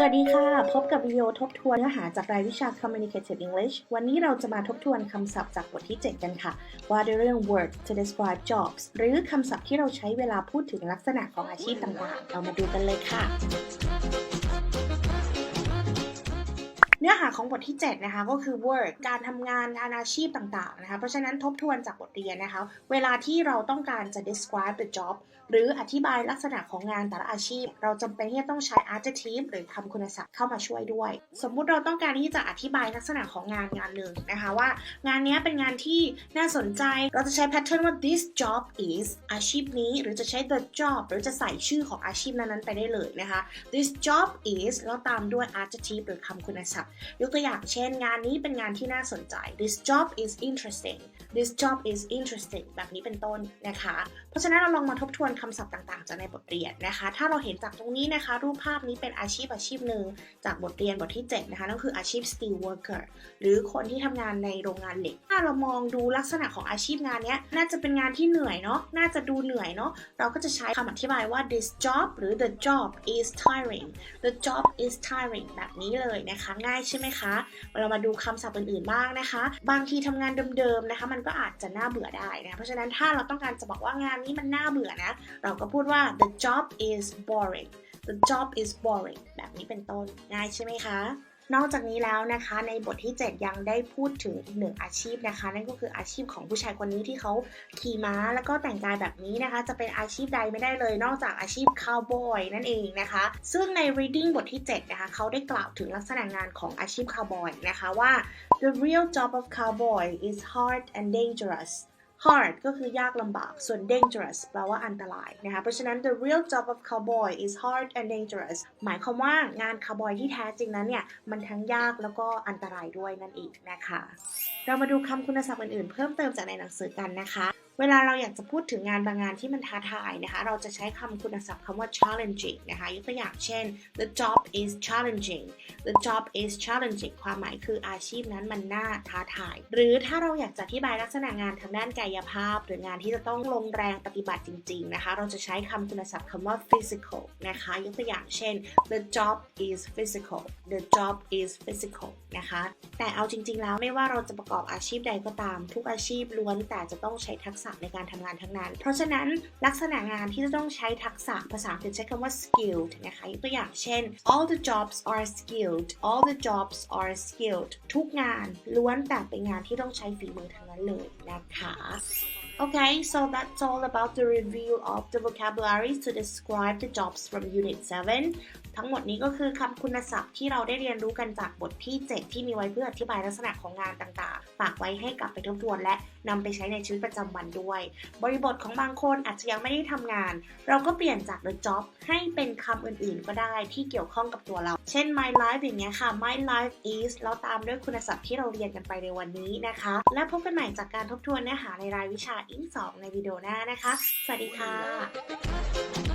สวัสดีค่ะ พบกับวิดีโอทบทวนเนื้อหาจากรายวิชา Communicative English วันนี้เราจะมาทบทวนคำศัพท์จากบทที่ 7 กันค่ะ ว่าด้วยเรื่อง Words to describe jobs หรือคำศัพท์ที่เราใช้เวลาพูดถึงลักษณะของอาชีพต่างๆ เรามาดูกันเลยค่ะ เนื้อหาของบทที่ 7 นะคะก็คือ work การทำงานงานอาชีพต่างๆนะคะเพราะฉะนั้นทบทวนจากบทเรียนนะคะ เวลาที่เราต้องการจะ describe the job หรืออธิบายลักษณะของงานแต่ละอาชีพ เราจำเป็นที่จะต้องใช้ adjective หรือคำคุณศัพท์เข้ามาช่วยด้วย สมมุติเราต้องการที่จะอธิบายลักษณะของงานงานหนึ่งนะคะว่า งานนี้เป็นงานที่น่าสนใจเราจะใช้ pattern ว่า this job is อาชีพนี้หรือจะใช้ the job หรือจะใส่ชื่อของอาชีพนั้นๆไปได้เลยนะคะ this job is แล้วตามด้วย adjective หรือคำคุณศัพท์ยกตัวอย่างเช่น งานนี้เป็นงานที่น่าสนใจ this job is interesting this job is interesting แบบนี้เป็นต้นนะคะ เพราะฉะนั้นเราลองมาทบทวนคำศัพท์ต่างๆ จากในบทเรียนนะคะ ถ้าเราเห็นจากตรงนี้นะคะ รูปภาพนี้เป็นอาชีพอาชีพหนึ่งจากบทเรียนบทที่ 7 นะคะนั่นคืออาชีพ steel worker หรือคนที่ทำงานในโรงงานเหล็ก ถ้าเรามองดูลักษณะของอาชีพงานนี้น่าจะเป็นงานที่เหนื่อยเนาะ น่าจะดูเหนื่อยเนาะ เราก็จะใช้คำอธิบายว่า this job หรือ the job is tiring the job is tiring แบบนี้เลยนะคะง่ายใช่ไหมคะ เรามาดูคำศัพท์อื่นๆบ้างนะคะ บางทีทำงานเดิมๆนะคะ มันก็อาจจะน่าเบื่อได้นะ เพราะฉะนั้นถ้าเราต้องการจะบอกว่างานนี้มันน่าเบื่อนะ เราก็พูดว่า the job is boring the job is boring แบบนี้เป็นต้นง่ายใช่ไหมคะ นอกจากนี้แล้วนะคะ ในบทที่ 7 ยังได้พูดถึงอีกหนึ่งอาชีพนะคะ นั่นก็คืออาชีพของผู้ชายคนนี้ที่เขาขี่ม้าแล้วก็แต่งกายแบบนี้นะคะ จะเป็นอาชีพใดไม่ได้เลย นอกจากอาชีพ cowboy นั่นเองนะคะ ซึ่งใน reading บทที่ 7 นะคะเขาได้กล่าวถึงลักษณะงานของอาชีพ cowboy นะคะว่า the real job of cowboy is hard and dangerous hard ก็คือยากลำบาก ส่วน dangerous แปลว่าอันตรายนะคะ เพราะฉะนั้น the real job of cowboy is hard and dangerous หมายความว่างาน cowboy ที่แท้จริงนั้นเนี่ย มันทั้งยากแล้วก็อันตรายด้วยนั่นเองนะคะ เรามาดูคำคุณศัพท์อื่นๆ เพิ่มเติมจากในหนังสือกันนะคะ เวลาเราอยากจะพูดถึงงานบางงานที่มันท้าทายนะคะ เราจะใช้คำคุณศัพท์คำว่า challenging นะคะยกตัวอย่างเช่น the job is challenging the job is challenging ความหมายคืออาชีพนั้นมันน่าท้าทาย หรือถ้าเราอยากจะอธิบายลักษณะงานทางด้านกายภาพ หรืองานที่จะต้องลงแรงปฏิบัติจริง ๆ นะคะ เราจะใช้คำคุณศัพท์คำว่า physical นะคะยกตัวอย่างเช่น the job is physical the job is physical นะคะ แต่เอาจริง ๆ แล้วไม่ว่าเราจะประกอบอาชีพใดก็ตาม ทุกอาชีพล้วนแต่จะต้องใช้ทักษะะในการทำงานทั้งนั้น เพราะฉะนั้นลักษณะงานที่จะต้องใช้ทักษะภาษาอังกฤษใช้คำว่า skilled นะคะยกตัวอย่างเช่น all the jobs are skilled all the jobs are skilled ทุกงานล้วนแต่เป็นงานที่ต้องใช้ฝีมือทั้งนั้นเลยนะคะ Okay, so that's all about the review of the vocabulary to describe the jobs from Unit 7. ทั้งหมดนี้ก็คือคำคุณศัพท์ที่เราได้เรียนรู้กันจากบทที่ 7 ที่มีไว้เพื่ออธิบายลักษณะของงานต่างๆ ฝากไว้ให้กลับไปทบทวนและนำไปใช้ในชีวิตประจำวันด้วย บริบทของบางคนอาจจะยังไม่ได้ทำงาน เราก็เปลี่ยนจาก the job ให้เป็นคำอื่นๆ ก็ได้ที่เกี่ยวข้องกับตัวเรา เช่น my life อย่างเงี้ยค่ะ my life is แล้วตามด้วยคุณศัพท์ที่เราเรียนกันไปในวันนี้นะคะ และพบกันใหม่จากการทบทวนเนื้อหาในรายวิชาอิง2ในวิดีโอหน้านะคะ สวัสดีค่ะ